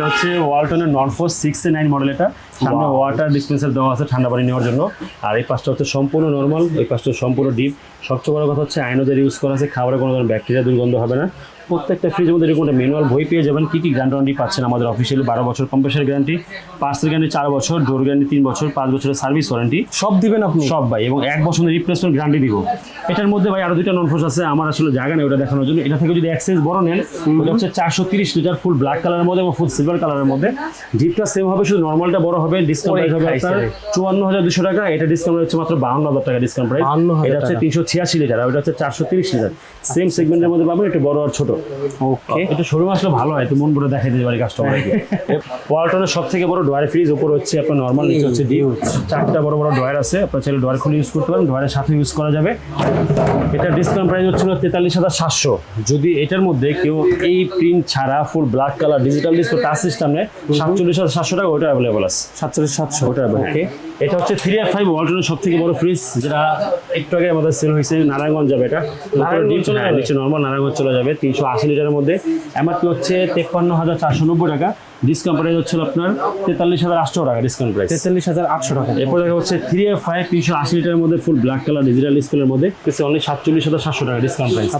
এটা হচ্ছে ওয়ালটনের non four six nine model এটা। সামনে. ওয়াটার ডিসপেন্সার দেওয়া আছে ঠান্ডা পানি নেওয়ার জন্য। আর এই পাশটা হচ্ছে সম্পূর্ণ নর্মাল এই পাশটা সম্পূর্ণ ডিপ সবচেয়ে বড় কথা হচ্ছে আয়নোজের ইউজ করা আছে খাবারে কোনো ধরনের ব্যাকটেরিয়া দুর্গন্ধ হবে না। প্রত্যেকটা ফ্রিজের মধ্যে এরকম একটা ম্যানুয়াল বই পেয়ে যাবেন। কী কী গ্যারান্টি ওয়ারেন্টি পাচ্ছেন আমাদের অফিসিয়ালি বারো বছর কম্প্রেসার গ্যারান্টি পার্সেল গ্যারান্টি চার বছর ডোর গ্যারান্টি তিন বছর পাঁচ বছরের সার্ভিস ওয়ারেন্টি সব দিবেন আপনি? সব ভাই এবং এক বছরের রিপ্লেসমেন্ট গ্যারান্টি দিব। এটার মধ্যে ভাই আরও দুইটা ননফোস আছে আমার আসলে জায়গা নেই ওটা দেখানোর জন্য। এটা থেকে যদি এক্সেস বড় নেন ওটা হচ্ছে চারশো তিরিশ লিটার ফুল ব্ল্যাক কালারের মধ্যে এবং ফুল সিলভার কালারের মধ্যে। জিপটা সেম হবে শুধু নর্মালটা বড় হবে ডিসকাউন্ট প্রাইস হবে আপনার চুয়ান্ন হাজার দুশো টাকা। এটা ডিসকাউন্ট হচ্ছে মাত্র বাউন্ন হাজার টাকা ডিসকাউন্ট প্রাইস এটা হচ্ছে তিনশো ছিয়াশি লিটার আর ওটা হচ্ছে চারশো তিরিশ লিটার। সেম সেগমেন্টের মধ্যে পাবেন একটু বড় আর ছোট। ওকে এটা শোরুম আসলে ভালো হয় তো মন করে দেখাই দিতে পারি কাস্টমারকে ওয়ালটনের সব থেকে বড় ডয়ার ফ্রিজ উপর হচ্ছে আপনার নর্মাল নিচে হচ্ছে ডিপ চারটা বড় বড় ডয়ার আছে আপনার চাইলে ডয়ার খুলে ইউজ করতে পারেন ডয়ারের সাথে ইউজ করা যাবে। এটা ডিসকাউন্ট প্রাইস হচ্ছিল তেতাল্লিশ হাজার সাতশো। যদি এটার মধ্যে কেউ এই প্রিন্ট ছাড়া full black colour digital display touch system নেয় সাতচল্লিশ হাজার সাতশো টাকা ওটা অ্যাভেলেবল আছে। সাতচল্লিশ সাতশো। ওটা ওকে এটা হচ্ছে থ্রি আর ফাইভ ওয়ালটনের সব থেকে বড় ফ্রিজ যেটা একটু আগে আমাদের সেল হয়েছে নারায়ণগঞ্জ যাবে এটা? নিচে নর্মাল নারায়ণগঞ্জ চলে যাবে তিনশো আশি লিটারের মধ্যে। এমআরপি হচ্ছে তেপ্পান্ন হাজার চারশো নব্বই টাকা। ডিসকাউন্ট প্রাইস হচ্ছে আপনার তেতাল্লিশ হাজার আটশো টাকা ডিসকাউন্ট প্রাইস তেতাল্লিশ হাজার আটশো টাকা। এরপর দেখা হচ্ছে থ্রি এ ফাইভ তিনশো আশি লিটারের মধ্যে ফুল ব্ল্যাক কালার ডিজিটাল ডিসপ্লের মধ্যে। অনলি সাতচল্লিশ হাজার সাতশো টাকা ডিসকাউন্ট প্রাইস